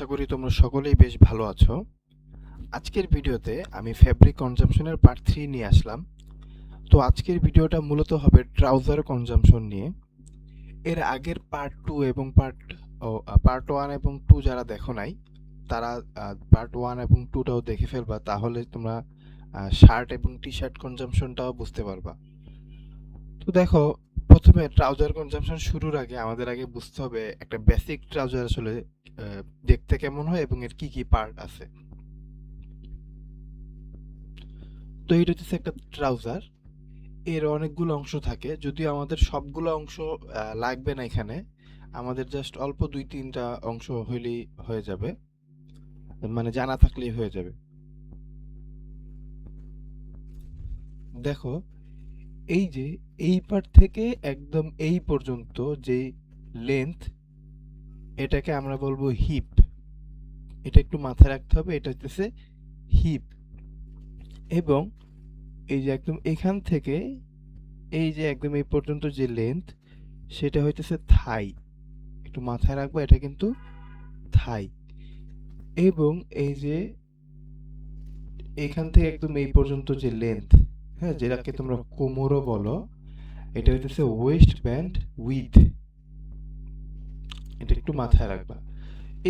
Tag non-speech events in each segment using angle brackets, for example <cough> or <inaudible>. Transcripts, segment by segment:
আশা করি তোমরা সকলেই বেশ ভালো আছো। আজকের ভিডিওতে আমি ফ্যাব্রিক কনজাম্পশনের পার্ট থ্রি নিয়ে আসলাম। তো আজকের ভিডিওটা মূলত হবে ট্রাউজার কনজামশন নিয়ে। এর আগের পার্ট টু এবং পার্ট পার্ট ওয়ান এবং টু যারা দেখো নাই, তারা পার্ট ওয়ান এবং টুটাও দেখে ফেলবা, তাহলে তোমরা শার্ট এবং টি শার্ট কনজামশনটাও বুঝতে পারবা। তো দেখো, প্রথমে ট্রাউজার কনজামশন শুরুর আগে আমাদের আগে বুঝতে হবে একটা বেসিক ট্রাউজার আসলে দেখতে কেমন হয় এবং এর কি কি পার্ট আছে? তো এটা হচ্ছে একটা ট্রাউজার এর অনেকগুলো অংশ থাকে। যদিও আমাদের সবগুলো অংশ লাগবে না এখানে, আমাদের জাস্ট অল্প দুই তিনটা অংশ হইলেই হয়ে যাবে। মানে জানা থাকলেই হয়ে যাবে। দেখো, এই যে, এই পার্ট থেকে একদম এই পর্যন্ত যে লেন্থ এটাকে আমরা বলব হিপ। এটা একটু মাথায় রাখতে হবে, এটা হচ্ছে হিপ। এবং এই যে একদম এখান থেকে এই যে একদম এই পর্যন্ত যে লেন্থ সেটা হইতেছে থাই একটু মাথায় রাখব, এটা কিন্তু থাই এবং এই যে এখান থেকে একদম এই পর্যন্ত যে লেন্থ হ্যাঁ যেটাকে তোমরা কোমরও বলো, এটা হইতেছে ওয়েস্ট ব্যান্ড উইথ এটা একটু মাথায় রাখবা।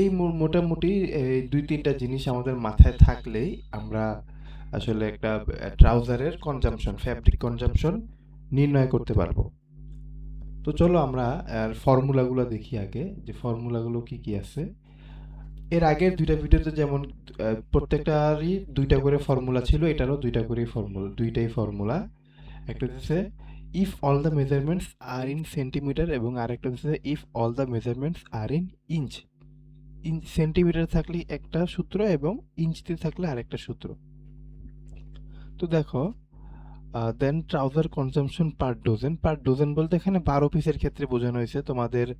এই মোটামুটি দুই, তিনটা জিনিস আমাদের মাথায় থাকলেই আমরা আসলে একটা ট্রাউজারের কনজাম্পশন ফ্যাব্রিক কনজাম্পশন নির্ণয় করতে পারব। তো চলো আমরা ফর্মুলাগুলো দেখি আগে, যে ফর্মুলাগুলো কি কি আছে। এর আগের দুইটা ভিডিওতে যেমন প্রত্যেকটারই দুইটা করে ফর্মুলা ছিল, এটারও দুইটা করেই ফর্মুলা, দুইটাই ফর্মুলা। একটা হচ্ছে if all the measurements are in centimetre এবং আরেকটা হচ্ছে if all the measurements are in inch inch centimetre থাকলে একটা সূত্র এবং ইঞ্চিতে থাকলে আরেকটা সূত্র। তো দেখো দেন ট্রাউজার কনজামশন পার ডোজেন পার ডোজেন বলতে এখানে বারো পিসের ক্ষেত্রে বোঝানো হয়েছে। তোমাদের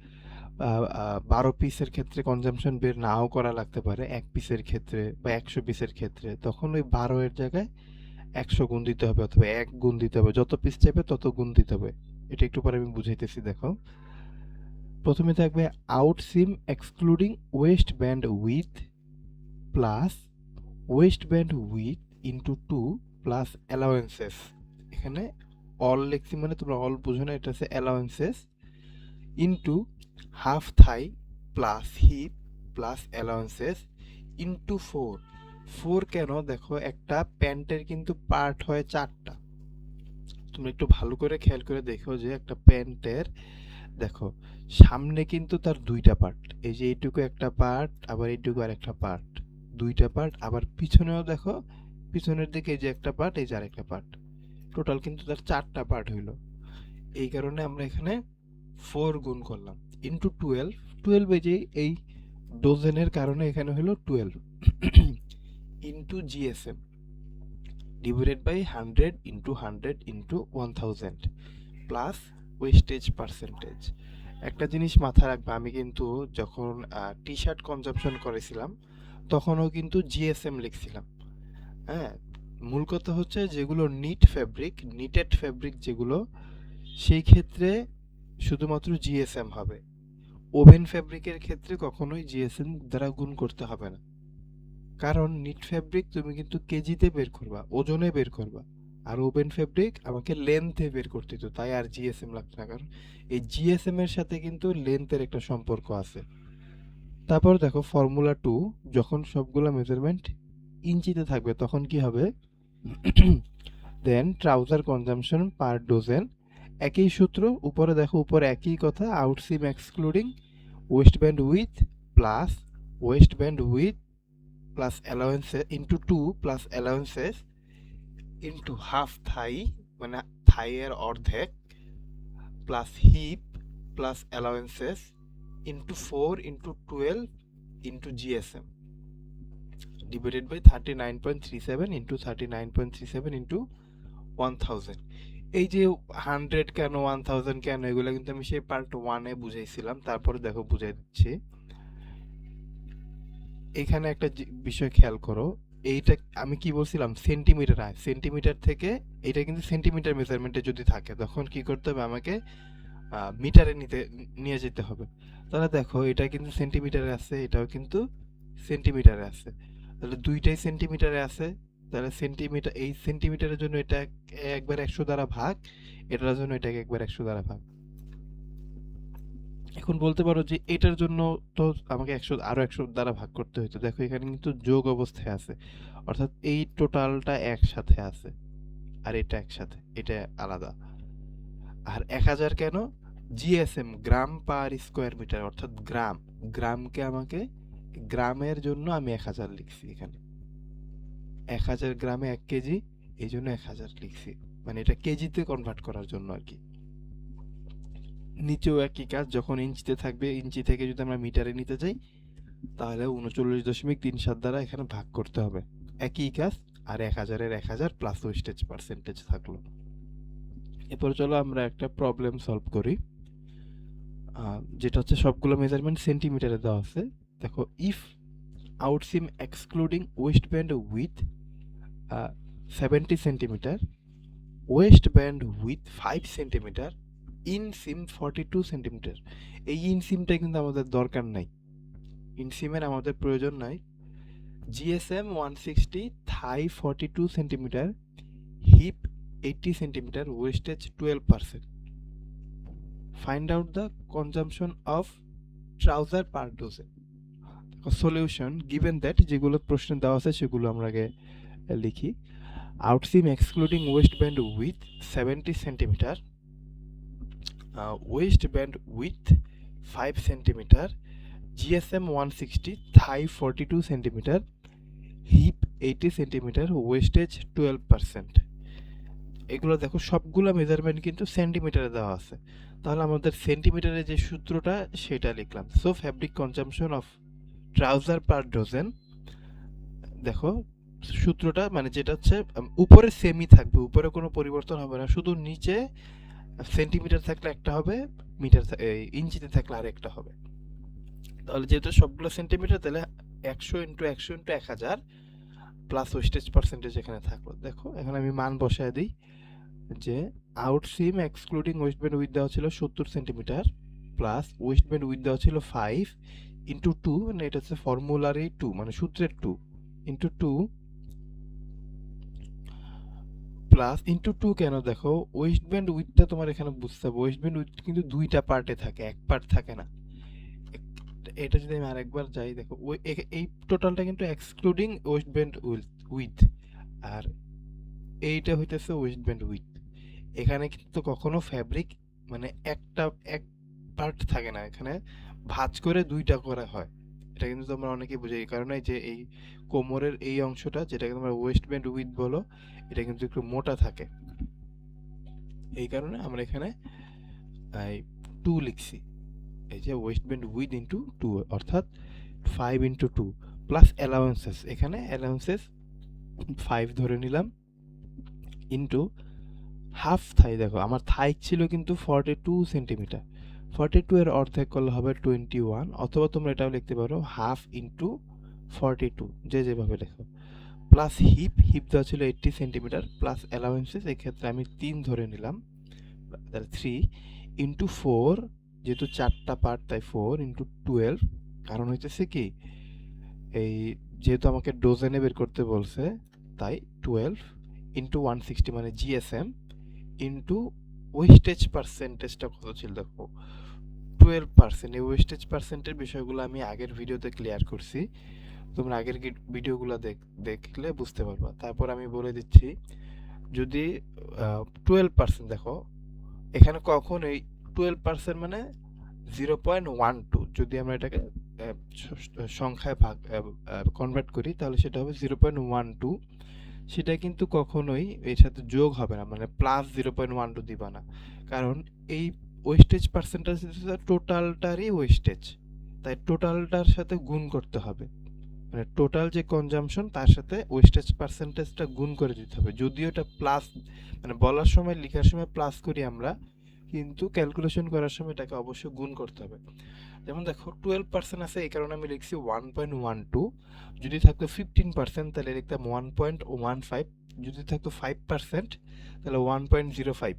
বারো পিসের ক্ষেত্রে কনজামশন বের নাও করা লাগতে পারে। এক পিসের ক্ষেত্রে বা একশো পিসের ক্ষেত্রে। তখন ওই বারো এর জায়গায় একশো গুণ দিতে হবে অথবা এক গুণ দিতে হবে। যত পিস চাইবে তত গুণ দিতে হবে। এটা একটু পরে আমি বুঝাইতেছি, দেখো। প্রথমে থাকবে out seam excluding waist band with plus waist band with into two plus allowances এখানে অল লিখছি মানে তোমরা অল বুঝো না, এটা হচ্ছে allowances into half thigh plus hip plus allowances into four four কেন? দেখো, একটা প্যান্টের কিন্তু পার্ট হয় চারটা। তুমি একটু ভালো করে খেয়াল করে দেখো যে একটা প্যান্টের, দেখো, সামনে কিন্তু তার দুইটা পার্ট। এই যে এইটুকু একটা পার্ট, আবার এইটুকু আর একটা পার্ট। দুইটা পার্ট, আবার পিছনেও দেখো, পিছনের দিকে এই যে একটা পার্ট, এই যে আরেকটা পার্ট। টোটাল কিন্তু তার চারটা পার্ট হইল। এই কারণে আমরা এখানে ফোর গুণ করলাম ইন্টু টুয়েলভ টুয়েলভ এই যে এই ডোজেনের কারণে এখানে হলো twelve into GSM divided by hundred into hundred into one thousand plus wastage percentage একটা জিনিস মাথায় রাখবে, আমি কিন্তু যখন টি শার্ট কনজাম্পশন করেছিলাম, তখনও কিন্তু জিএসএম লিখছিলাম। হ্যাঁ মূল কথা হচ্ছে যেগুলো নিট ফ্যাব্রিক নিটেড ফ্যাব্রিক যেগুলো, সেই ক্ষেত্রে শুধুমাত্র জিএসএম হবে। ওভেন ফ্যাব্রিকের ক্ষেত্রে কখনোই জিএসএম দ্বারা গুণ করতে হবে না। কারণ নিট ফ্যাব্রিক তুমি কিন্তু কেজিতে বের করবা, ওজনে বের করবা। আর ওভেন ফ্যাব্রিক আমাকে লেন্থে বের করতে হতো তাই আর জিএসএম লাগতো না। কারণ এই জিএসএম এর সাথে কিন্তু লেন্থের একটা সম্পর্ক আছে। তারপর দেখো ফর্মুলা টু যখন সবগুলো মেজারমেন্ট ইঞ্চিতে থাকবে, তখন কি হবে? দেন ট্রাউজার কনজামশন পার ডোজেন একই সূত্র, উপরে দেখো, উপরে একই কথা outseam excluding waist band width plus waist band width plus allowances into two plus allowances into half thigh মানে থাইয়ের অর্ধেক plus hip plus allowances into four into twelve into GSM divided by thirty nine point three seven into thirty nine point three seven into one thousand এই যে hundred কেন one thousand কেন, এগুলো কিন্তু আমি সেই পার্ট ওয়ানে বুঝাইছিলাম, তারপরে দেখো বুঝাই দিচ্ছি এখানে একটা বিষয় খেয়াল করো। এইটা আমি কি বলছিলাম? সেন্টিমিটার আয়। সেন্টিমিটার থেকে এটা কিন্তু সেন্টিমিটার মেজারমেন্টে যদি থাকে, তখন কি করতে হবে? আমাকে মিটারে নিতে, নিয়ে যেতে হবে। তাহলে দেখো, এটা কিন্তু সেন্টিমিটারে আছে, এটাও কিন্তু সেন্টিমিটারে আছে। তাহলে দুইটাই সেন্টিমিটারে আছে। তাহলে সেন্টিমিটার, এই সেন্টিমিটারের জন্য এটা একবার একশো দ্বারা ভাগ, এটার জন্য এটাকে একবার একশো দ্বারা ভাগ। এখন বলতে পারো যে এটার জন্য তো আমাকে একশো আরও একশো দ্বারা ভাগ করতে হতো দেখো, এখানে কিন্তু যোগ অবস্থায় আছে। অর্থাৎ এই টোটালটা একসাথে আছে। আর এটা একসাথে, এটা আলাদা। আর এক হাজার কেন? GSM gram per square metre অর্থাৎ গ্রাম। গ্রামকে আমাকে, গ্রামের জন্য আমি এক হাজার লিখছি এখানে। এক হাজার গ্রামে এক কেজি, এই জন্য এক হাজার লিখছি। মানে এটা কেজিতে কনভার্ট করার জন্য আর কি। নিচেও একই কাজ, যখন ইঞ্চিতে থাকবে, ইঞ্চি থেকে যদি আমরা মিটারে নিতে যাই তাহলে উনচল্লিশ দশমিক তিন সাত দ্বারা এখানে ভাগ করতে হবে। একই কাজ, আর এক হাজারের এক হাজার প্লাস ওয়েস্টেজ পার্সেন্টেজ থাকল। এরপর চলো আমরা একটা প্রবলেম সলভ করি। যেটা হচ্ছে সবগুলো মেজারমেন্ট সেন্টিমিটারে দেওয়া আছে। দেখো if outseam excluding waist band width seventy centimetre waist band width five centimetre inseam forty two centimetre এই ইন সিমটা কিন্তু আমাদের দরকার নাই। ইন সিমের আমাদের প্রয়োজন নাই। GSM one sixty thigh forty two centimetre hip eighty centimetre wastage twelve percent find out the consumption of trouser per dozen solution given that যেগুলো প্রশ্ন দেওয়া আছে সেগুলো আমরা আগে লিখি। Outseam excluding waist band width seventy centimetre waist band width five centimetre GSM one sixty thigh forty two centimetre hip eighty centimetre wastage twelve percent এগুলো দেখো, সবগুলো মেজারমেন্ট কিন্তু সেন্টিমিটারে দেওয়া আছে। তাহলে আমাদের সেন্টিমিটারে যে সূত্রটা, সেটা লিখলাম। So fabric consumption of trouser per dozen দেখো, সূত্রটা মানে যেটা হচ্ছে উপরে সেমই থাকবে, উপরে কোনো পরিবর্তন হবে না। শুধু নিচে সেন্টিমিটার থাকলে একটা হবে, মিটার ইঞ্চিতে থাকলে আর একটা হবে। তাহলে যেহেতু সবগুলো সেন্টিমিটার, তাহলে একশো ইন্টু একশো ইন্টু এক হাজার প্লাস ওয়েস্টেজ পার্সেন্টেজ এখানে থাকল। দেখো, এখন আমি মান বসায় দিই, যে outseam excluding waist band width দেওয়া ছিল সত্তর centimetre plus waist band width দেওয়া ছিল ফাইভ ইন্টু টু মানে এটা হচ্ছে ফর্মুলারই টু মানে সূত্রের two into two plus into two কেন দেখো? ওয়েস্ট ব্যান্ড উইথটা তোমার এখানে বুঝতে হবে। ওয়েস্ট ব্যান্ড উইথ কিন্তু দুইটা পার্টে থাকে, এক পার্ট থাকে না। এটা যদি আমি আরেকবার যাই, দেখো এই টোটালটা কিন্তু এক্সক্লুডিং ওয়েস্ট ব্যান্ড উইথ আর এইটা হইতেছে ওয়েস্ট ব্যান্ড উইথ এখানে কিন্তু কখনো ফ্যাব্রিক মানে একটা, এক পার্ট থাকে না। এখানে ভাঁজ করে দুইটা করা হয়। এটা কিন্তু তোমরা অনেকেই বুঝে এই যে এই কোমরের এই অংশটা, যেটাকে তোমরা ওয়েস্ট ব্যান্ড উইথ বলো, এটা কিন্তু একটু মোটা থাকে। এই কারণে আমরা এখানে টু লিখছি। এই যে waist band with into two অর্থাৎ five into two plus allowances এখানে অ্যালাউন্সেস ফাইভ ধরে নিলাম ইন্টু হাফ থাই দেখো, আমার থাই ছিল কিন্তু forty two centimetre forty two এর অর্ধেক করলে হবে টোয়েন্টি ওয়ান অথবা তোমরা এটাও লিখতে পারো হাফ ইন্টু ফর্টি টু যে যেভাবে লেখো। প্লাস হিপ হিপ দেওয়া ছিল এইট্টি সেন্টিমিটার প্লাস অ্যালাউন্সেস এক্ষেত্রে আমি তিন ধরে নিলাম, তাহলে থ্রি ইন্টু ফোর যেহেতু চারটা পার্ট তাই ফোর ইন্টু টুয়েলভ কারণ হইতেছে কি, এই যেহেতু আমাকে ডোজেনে বের করতে বলছে, তাই টুয়েলভ ইন্টু ওয়ান সিক্সটি মানে জিএসএম ইন্টু ওয়েস্টেজ পার্সেন্টেজটা কত ছিল দেখো টুয়েলভ পার্সেন্ট এই ওয়েস্টেজ পার্সেন্টের বিষয়গুলো আমি আগের ভিডিওতে ক্লিয়ার করছি। তোমরা আগের ভিডিওগুলো দেখ দেখলে বুঝতে পারবা। তারপর আমি বলে দিচ্ছি, যদি টুয়েলভ পার্সেন্ট দেখো, এখানে কখন এই টুয়েলভ পার্সেন্ট মানে জিরো পয়েন্ট ওয়ান টু যদি আমরা এটাকে সংখ্যায় ভাগ কনভার্ট করি, তাহলে সেটা হবে জিরো পয়েন্ট ওয়ান টু সেটা কিন্তু কখনোই এর সাথে যোগ হবে না মানে plus zero point one two দিবা না। কারণ এই ওয়েস্টেজ পার্সেন্টেজ টোটালটারই ওয়েস্টেজ তাই টোটালটার সাথে গুণ করতে হবে। মানে টোটাল যে কনজামশন তার সাথে ওয়েস্টেজ পার্সেন্টেজটা গুণ করে দিতে হবে। যদিও এটা প্লাস মানে বলার সময়, লেখার সময় প্লাস করি আমরা, কিন্তু ক্যালকুলেশন করার সময় এটাকে অবশ্যই গুণ করতে হবে। যেমন দেখো টুয়েলভ পার্সেন্ট আছে, এই কারণে আমি লিখছি ওয়ান পয়েন্ট ওয়ান টু যদি থাকতো ফিফটিন পার্সেন্ট তাহলে লিখতাম ওয়ান পয়েন্ট ওয়ান ফাইভ যদি থাকতো ফাইভ পার্সেন্ট তাহলে ওয়ান পয়েন্ট জিরো ফাইভ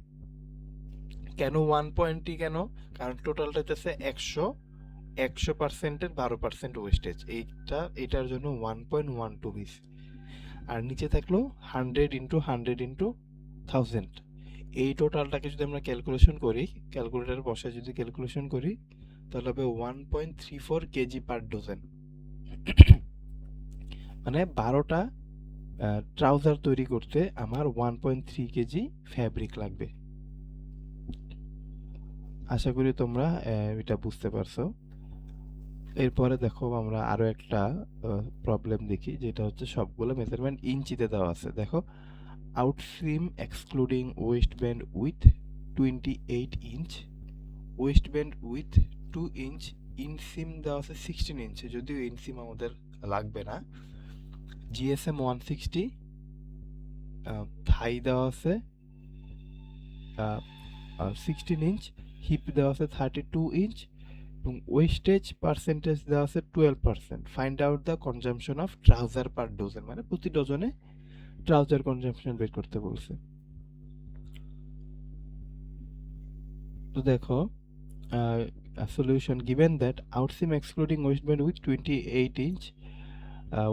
কেন ওয়ান পয়েন্টই কেন? কারণ টোটালটা হচ্ছে একশো একশো পার্সেন্টের বারো পার্সেন্ট ওয়েস্টেজ এইটা, এটার জন্য ওয়ান পয়েন্ট ওয়ান টু বিস আর নিচে থাকল hundred into hundred into thousand এই টোটালটাকে যদি আমরা ক্যালকুলেশন করি ক্যালকুলেটার বসে যদি ক্যালকুলেশন করি, তাহলে হবে one point three four KG per dozen মানে বারোটা ট্রাউজার তৈরি করতে আমার one point three KG fabric লাগবে। আশা করি তোমরা এটা বুঝতে পারছ। এরপরে দেখো আমরা আরও একটা প্রবলেম দেখি, যেটা হচ্ছে সবগুলো মেজারমেন্ট ইঞ্চিতে দেওয়া আছে। দেখো outseam excluding waist band width twenty eight inch waist band width two inch inseam দেওয়া আছে সিক্সটিন ইঞ্চ যদিও ইনসিম আমাদের লাগবে না। জিএসএম ওয়ান সিক্সটি থাই দেওয়া আছে সিক্সটিন ইঞ্চ হিপ দেওয়া আছে থার্টি টু ইঞ্চ এবং ওয়েস্টেজ পার্সেন্টেজ দেওয়া আছে twelve percent find out the consumption of trouser per dozen মানে প্রতি ডজনে ট্রাউজার কনজামশন বের করতে বলছে। তো দেখো solution given that outseam excluding waist band width twenty eight inch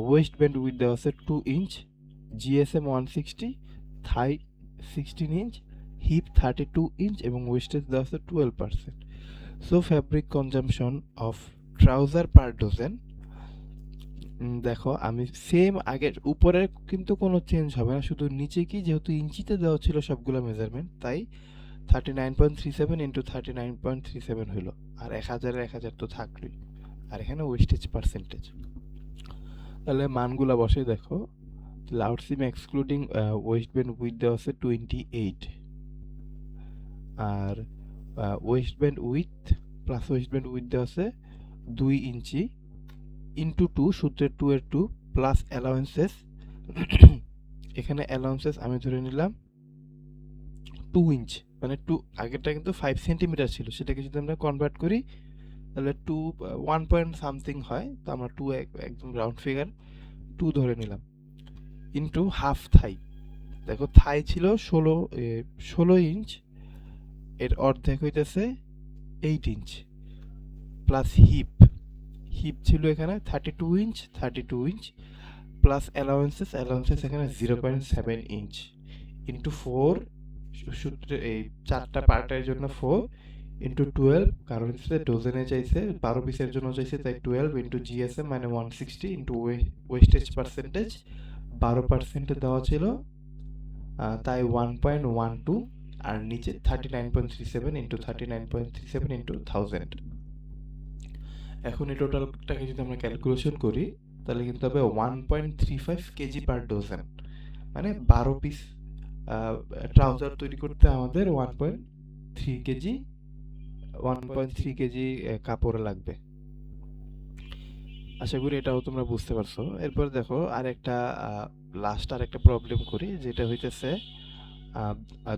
waist band width দেওয়া আছে two inch GSM one sixty thigh sixteen inch hip thirty two inch এবং ওয়েস্টেজ দেওয়া আছে twelve percent so fabric consumption of trouser per dozen দেখো, আমি same আগের উপরে কিন্তু কোনো চেঞ্জ হবে না, শুধু নিচে কি যেহেতু ইঞ্চিতে দেওয়া ছিল সবগুলো মেজারমেন্ট তাই thirty nine point three seven into thirty nine point three seven হলো আর এক হাজারের এক হাজার তো থাকলোই, আর এখানে ওয়েস্টেজ পার্সেন্টেজ তাহলে মানগুলা বসে দেখো outseam excluding waist band width দেওয়া আছে টোয়েন্টি এইট আর waist band width plus waist band width দেওয়া আছে দুই ইঞ্চি ইন্টু টু সূত্রের টু এর টু প্লাস অ্যালাউন্সেস এখানে অ্যালাউন্সেস আমি ধরে নিলাম টু ইঞ্চ মানে টু আগেরটা কিন্তু ফাইভ সেন্টিমিটার ছিল, সেটাকে যদি আমরা কনভার্ট করি, তাহলে টু ওয়ান পয়েন্ট সামথিং হয়, তো আমরা টু একদম রাউন্ড ফিগার টু ধরে নিলাম ইন্টু হাফ থাই দেখো থাই ছিল ষোলো ষোলো ইঞ্চ এর অর্ধেক হইতেছে eight inch plus hip hip ছিল এখানে thirty two inch thirty two inch plus allowances allowances এখানে zero point seven inch into four সূত্রে এই চারটা পার্টের জন্য ফোর ইন্টু টুয়েলভ কারণ হচ্ছে ডোজেনে চাইছে, বারো পিসের জন্য চাইছে, তাই টুয়েলভ ইন্টু জিএসএম মানে one sixty into wastage percentage বারো পার্সেন্টে দেওয়া ছিল তাই ওয়ান পয়েন্ট ওয়ান টু আর নিচে thirty nine point three seven into thirty nine point three seven into thousand এখন এই টোটালটাকে যদি আমরা ক্যালকুলেশন করি, তাহলে কিন্তু হবে one point three five KG per dozen মানে বারো পিস ট্রাউজার তৈরি করতে আমাদের one point three KG one point three KG কাপড় লাগবে। আশা করি এটাও তোমরা বুঝতে পারছ। এরপর দেখো আরেকটা লাস্ট আর একটা প্রবলেম করি, যেটা হইতেছে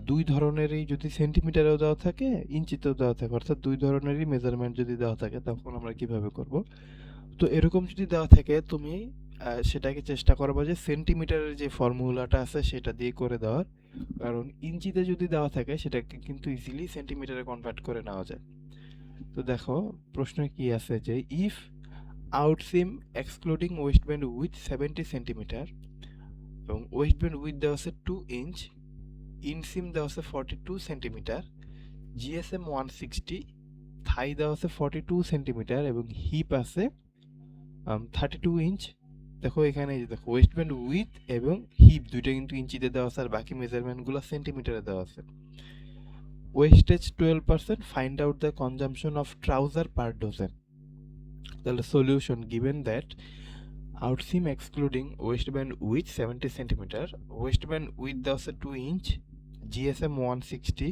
দুই ধরনেরই যদি সেন্টিমিটারেও দেওয়া থাকে, ইঞ্চিতেও দেওয়া থাকে, অর্থাৎ দুই ধরনেরই মেজারমেন্ট যদি দেওয়া থাকে, তখন আমরা কীভাবে করব? তো এরকম যদি দেওয়া থাকে, তুমি সেটাকে চেষ্টা করব যে সেন্টিমিটারের যে ফর্মুলাটা আছে, সেটা দিয়ে করে দেওয়ার। কারণ ইঞ্চিতে যদি দেওয়া থাকে, সেটাকে কিন্তু ইজিলি সেন্টিমিটারে কনভার্ট করে নেওয়া যায়। তো দেখো, প্রশ্ন কি আছে যে if outseam excluding waist width seventy centimetre এবং ওয়েস্ট উইথ দেওয়া আছে টু ইঞ্চ ইনসিম দেওয়া আছে forty two centimetre GSM one sixty thigh দেওয়া আছে ফর্টি টু সেন্টিমিটার এবং হিপ আছে থার্টি টু ইঞ্চ দেখো এখানে যে দেখো ওয়েস্ট ব্যান্ড উইথ এবং হিপ দুইটা কিন্তু ইঞ্চিতে দেওয়া আছে, আর বাকি মেজারমেন্টগুলো সেন্টিমিটারে দেওয়া আছে। Wastage twelve percent find out the consumption of trouser per dozen তাহলে solution given that outseam excluding waist band width seventy centimetre waist band width দেওয়া আছে two inch GSM one sixty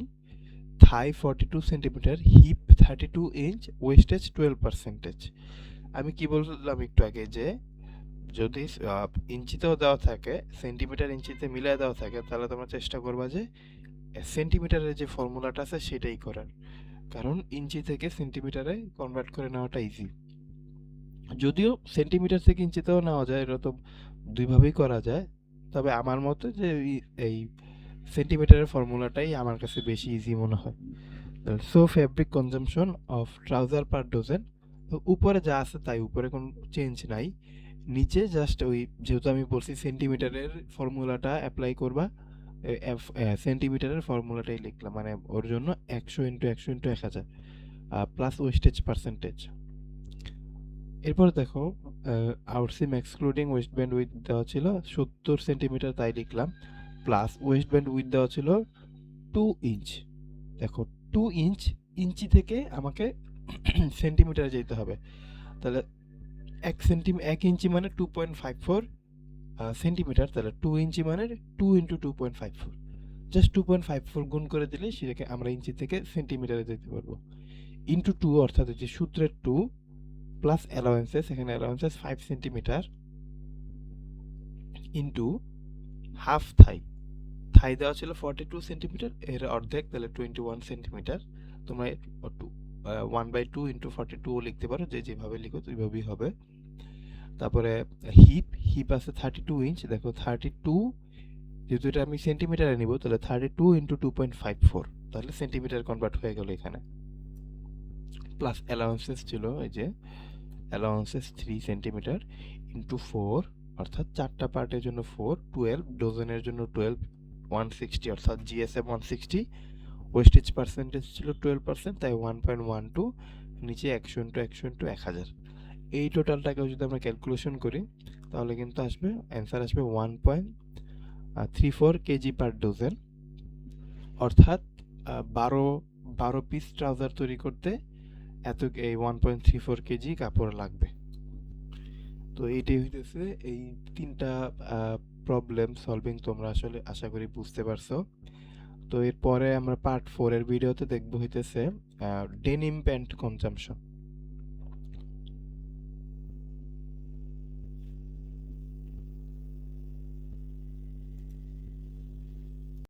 thigh forty two centimetre hip thirty two inch wastage twelve percentage আমি কি বললাম একটু আগে যে, যদি ইঞ্চিতেও দেওয়া থাকে সেন্টিমিটার ইঞ্চিতে মিলিয়ে দেওয়া থাকে, তাহলে তোমরা চেষ্টা করবা যে সেন্টিমিটারের যে ফর্মুলাটা আছে, সেটাই করার। কারণ ইঞ্চি থেকে সেন্টিমিটারে কনভার্ট করে নেওয়াটা ইজি যদিও সেন্টিমিটার থেকে ইঞ্চিতেও নেওয়া যায় তো দুইভাবেই করা যায়। তবে আমার মতে যে এই সেন্টিমিটারের ফর্মুলাটাই আমার কাছে বেশি ইজি মনে হয়। So fabric consumption of trouser per dozen তো উপরে যা আছে তাই, উপরে কোনো চেঞ্জ নাই। নিচে জাস্ট ওই যেহেতু আমি বলছি সেন্টিমিটারের ফর্মুলাটা অ্যাপ্লাই করবা সেন্টিমিটারের ফর্মুলাটাই লিখলাম মানে ওর জন্য একশো ইন্টু একশো ইন্টু এক হাজার প্লাস ওয়েস্টেজ পার্সেন্টেজ এরপর দেখো outseam excluding waist band width দেওয়া ছিল, সত্তর সেন্টিমিটার তাই লিখলাম। প্লাস ওয়েস্ট ব্যান্ড উইথ দেওয়া ছিল টু ইঞ্চ দেখো টু ইঞ্চ ইঞ্চি থেকে আমাকে <clears throat> সেন্টিমিটারে যেতে হবে। তাহলে এক সেন্টি এক ইঞ্চি মানে two point five four centimetre তাহলে টু ইঞ্চি মানে two into two point five four just two point five four গুণ করে দিলে সেটাকে আমরা ইঞ্চি থেকে সেন্টিমিটারে যেতে পারব। ইন্টু টু অর্থাৎ হচ্ছে সূত্রের টু প্লাস অ্যালাওয়েন্সেস এখানে allowances five centimetre into half thigh thigh দেওয়া ছিল ফর্টি টু সেন্টিমিটার এর অর্ধেক, তাহলে টোয়েন্টি ওয়ান সেন্টিমিটার তোমরা two one by two into forty টুও লিখতে পারো, যে যেভাবে লিখো ওইভাবেই হবে। তারপরে হিপ হিপ আছে থার্টি টু ইঞ্চ দেখো থার্টি টু যেহেতু এটা আমি সেন্টিমিটারে নিব, তাহলে thirty two into two point five four তাহলে সেন্টিমিটার কনভার্ট হয়ে গেল এখানে। প্লাস অ্যালাউন্সেস ছিল, এই যে allowances three centimetre into four অর্থাৎ চারটা পার্টের জন্য ফোর টুয়েলভ ডজনের জন্য টুয়েলভ ওয়ান সিক্সটি অর্থাৎ GSM one sixty wastage percentage ছিল টুয়েলভ পার্সেন্ট তাই ওয়ান পয়েন্ট ওয়ান টু নিচে একশো ইন্টু একশো ইন্টু এক হাজার। এই টোটালটাকেও যদি আমরা ক্যালকুলেশন করি, তাহলে কিন্তু আসবে অ্যান্সার আসবে one point three four KG per dozen অর্থাৎ বারো বারো পিস ট্রাউজার তৈরি করতে এত এই one point three four KG কাপড় লাগবে। তো এইটাই হইতেছে এই তিনটা প্রবলেম সলভিং তোমরা আসলে আশা করি বুঝতে পারছ। তো এরপরে আমরা পার্ট ফোরের ভিডিওতে দেখব হইতেছে ডেনিম প্যান্ট কনজাম্পশন